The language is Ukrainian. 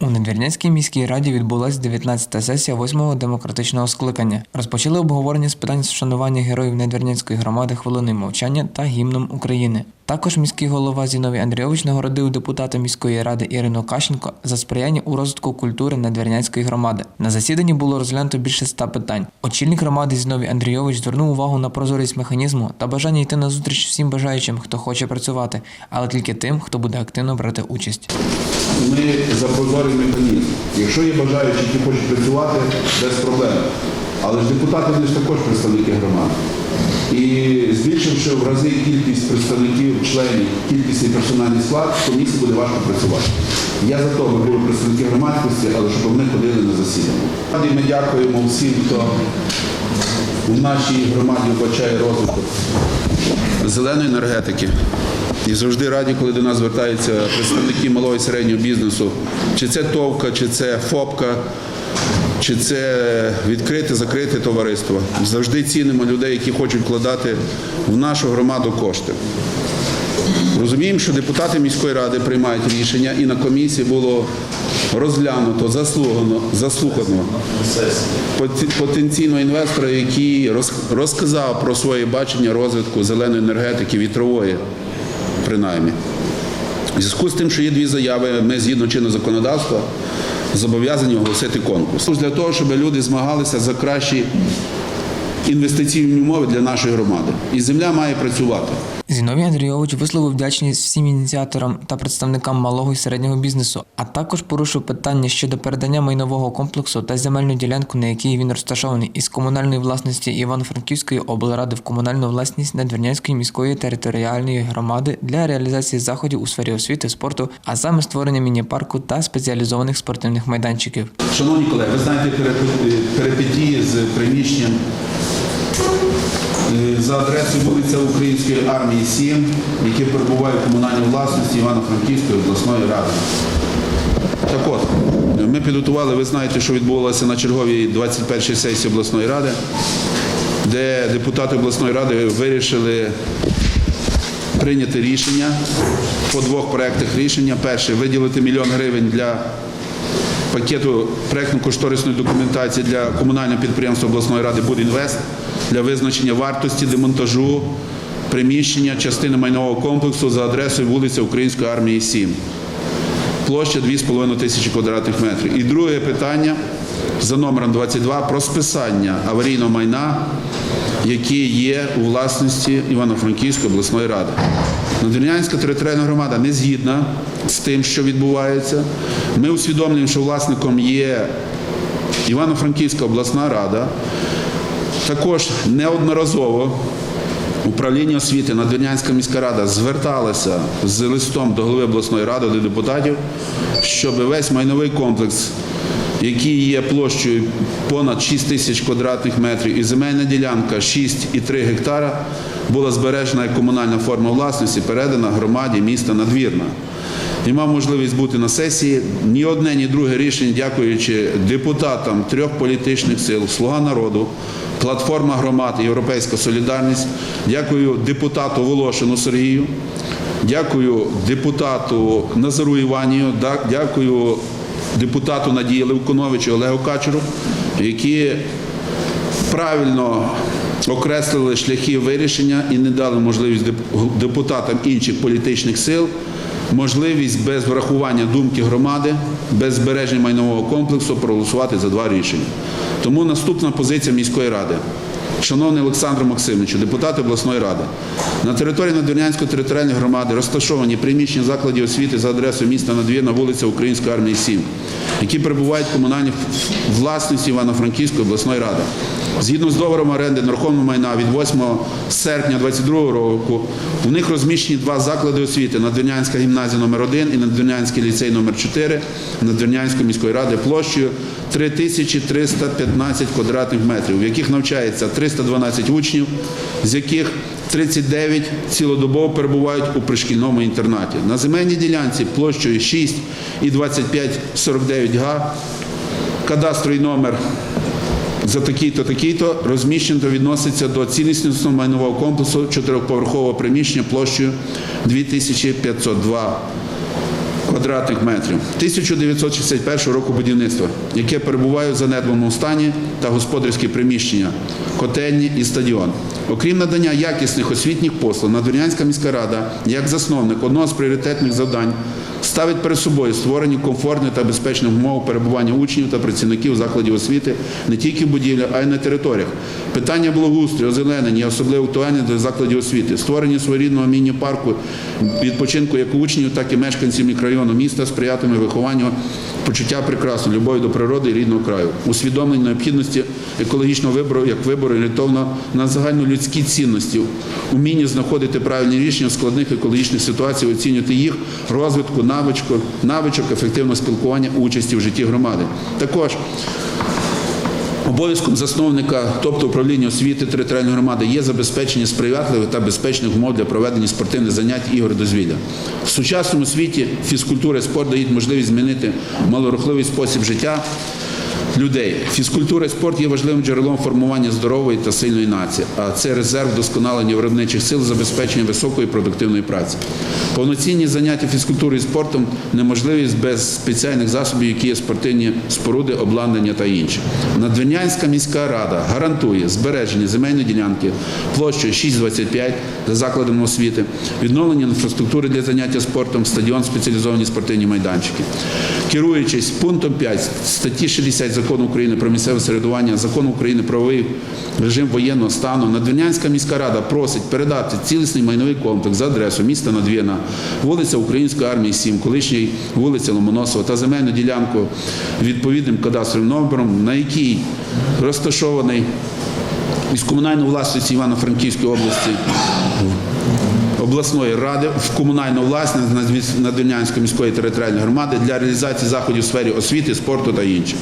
У Надвірнянській міській раді відбулася 19-та сесія 8-го демократичного скликання. Розпочали обговорення з питань вшанування героїв Надвірнянської громади хвилиною мовчання та гімном України. Також міський голова Зіновій Андрійович нагородив депутата міської ради Ірину Кащенко за сприяння у розвитку культури Надвірнянської громади. На засіданні було розглянуто більше ста питань. Очільник громади Зіновій Андрійович звернув увагу на прозорість механізму та бажання йти на зустріч всім бажаючим, хто хоче працювати, але тільки тим, хто буде активно брати участь. ми за прозорий механізм. Якщо є бажаючі, які хочуть працювати, без проблем. Але ж депутати вони ж також представники громади. І збільшивши в рази кількість представників, членів, кількість і персональний склад, комісії буде важко працювати. Я за то, аби були представники громадськості, але щоб вони ходили на засідання. Ми дякуємо всім, хто в нашій громаді вбачає розвиток зеленої енергетики. І завжди раді, коли до нас звертаються представники малого і середнього бізнесу, чи це ТОВКа, чи це ФОПка, чи це відкрите, закрите товариство. Завжди цінимо людей, які хочуть вкладати в нашу громаду кошти. Розуміємо, що депутати міської ради приймають рішення, і на комісії було розглянуто, заслухано, заслухано потенційного інвестора, який роз- розказав про своє бачення розвитку зеленої енергетики, вітрової, принаймні. У зв'язку з тим, що є дві заяви, ми згідно чинного законодавства зобов'язані оголосити конкурс. Для того, щоб люди змагалися за кращі інвестиційні умови для нашої громади. І земля має працювати. Зіновій Андрійович висловив вдячність всім ініціаторам та представникам малого і середнього бізнесу, а також порушив питання щодо передання майнового комплексу та земельну ділянку, на якій він розташований, із комунальної власності Івано-Франківської облради в комунальну власність Надвірнянської міської територіальної громади для реалізації заходів у сфері освіти, спорту, а саме створення міні-парку та спеціалізованих спортивних майданчиків. Шановні колеги, ви знаєте перепи- з приміщенням за адресою вулиця Української армії 7, яке перебуває в комунальній власності Івано-Франківської обласної ради. Так от, ми підготували, ви знаєте, що відбувалося на черговій 21-й сесії обласної ради, де депутати обласної ради вирішили прийняти рішення по двох проектах рішення. Перше виділити мільйон гривень для пакету проєктно-кошторисної документації для комунального підприємства обласної ради «Будінвест» для визначення вартості демонтажу приміщення частини майнового комплексу за адресою вулиця Української армії 7. Площа 2,5 тисячі квадратних метрів. І друге питання за номером 22 про списання аварійного майна, яке є у власності Івано-Франківської обласної ради. Надвірнянська територіальна громада не згідна з тим, що відбувається. Ми усвідомлюємо, що власником є Івано-Франківська обласна рада. Також неодноразово Управління освіти Надвірнянська міська рада зверталася з листом до голови обласної ради, до депутатів, щоб весь майновий комплекс, який є площею понад 6 тисяч квадратних метрів і земельна ділянка 6,3 гектара, була збережена як комунальна форма власності, передана громаді міста Надвірна. І мав можливість бути на сесії. Ні одне, ні друге рішення, дякуючи депутатам трьох політичних сил, Слуга народу, платформа громад, Європейська Солідарність. Дякую депутату Волошину Сергію. Дякую депутату Назару Іванію. Дякую депутату Надії Левконовичу Олегу Качеру, які правильно окреслили шляхи вирішення і не дали можливість депутатам інших політичних сил можливість без врахування думки громади, без збереження майнового комплексу проголосувати за два рішення. Тому наступна позиція міської ради. Шановний Олександр Максимовичу, депутати обласної ради, на території Надвірнянської територіальної громади розташовані приміщення закладів освіти за адресою міста Надвірна, вулиця Української армії 7, які перебувають в комунальній власності Івано-Франківської обласної ради. Згідно з договором оренди нерухомого майна від 8 серпня 2022 року у них розміщені два заклади освіти Надвірнянська гімназія номер 1 і Надвірнянський ліцей номер 4 Надвірнянської міської ради площею 3315 квадратних метрів, в яких навчається 312 учнів, з яких 39 цілодобово перебувають у пришкільному інтернаті. На земельній ділянці площею 6 і 2549 га, кадастровий номер за такий-то, такий-то розміщено та відноситься до цілісного майнового комплексу чотирьохповерхового приміщення площею 2502 квадратних метрів. 1961 року будівництва, яке перебуває в занедбаному стані та господарські приміщення, котельні і стадіон. Окрім надання якісних освітніх послуг, Надвірнянська міська рада, як засновник одного з пріоритетних завдань, ставить перед собою створення комфортних та безпечних умов перебування учнів та працівників закладів освіти не тільки в будівлях, а й на територіях. Питання благоустрою, озеленення є особливо актуальне для закладів освіти. Створення своєрідного міні-парку відпочинку як учнів, так і мешканців мікрорайону міста сприятиме вихованню почуття прекрасного, любові до природи і рідного краю, усвідомлення необхідності екологічного вибору як вибору орієнтовно на загальнолюдські цінності, уміння знаходити правильні рішення в складних екологічних ситуаціях, оцінювати їх розвитку, навичку, навичок, ефективного спілкування, участі в житті громади. Також Обов'язком засновника, тобто управління освіти територіальної громади, є забезпечення сприятливих та безпечних умов для проведення спортивних занять ігор дозвілля. В сучасному світі фізкультура і спорт дають можливість змінити малорухливий спосіб життя людей. Фізкультура і спорт є важливим джерелом формування здорової та сильної нації, а це резерв вдосконалення виробничих сил, забезпечення високої продуктивної праці. Повноцінні заняття фізкультурою і спортом неможливі без спеціальних засобів, які є спортивні споруди, обладнання та інше. Надвірнянська міська рада гарантує збереження земельної ділянки площею 6,25 за закладами освіти, відновлення інфраструктури для заняття спортом, стадіон, спеціалізовані спортивні майданчики. Керуючись пунктом 5 статті 60 закону України про місцеве середування, закону України про правовий режим воєнного стану, Надвірнянська міська рада просить передати цілісний майновий комплекс за адресою міста Надвірна, вулиця Української армії 7, колишній вулиця Ломоносова та земельну ділянку відповідним кадастровим номером, на якій розташований із комунальної власності Івано-Франківської області обласної ради в комунальну власність Надвірнянської міської територіальної громади для реалізації заходів в сфері освіти, спорту та інших.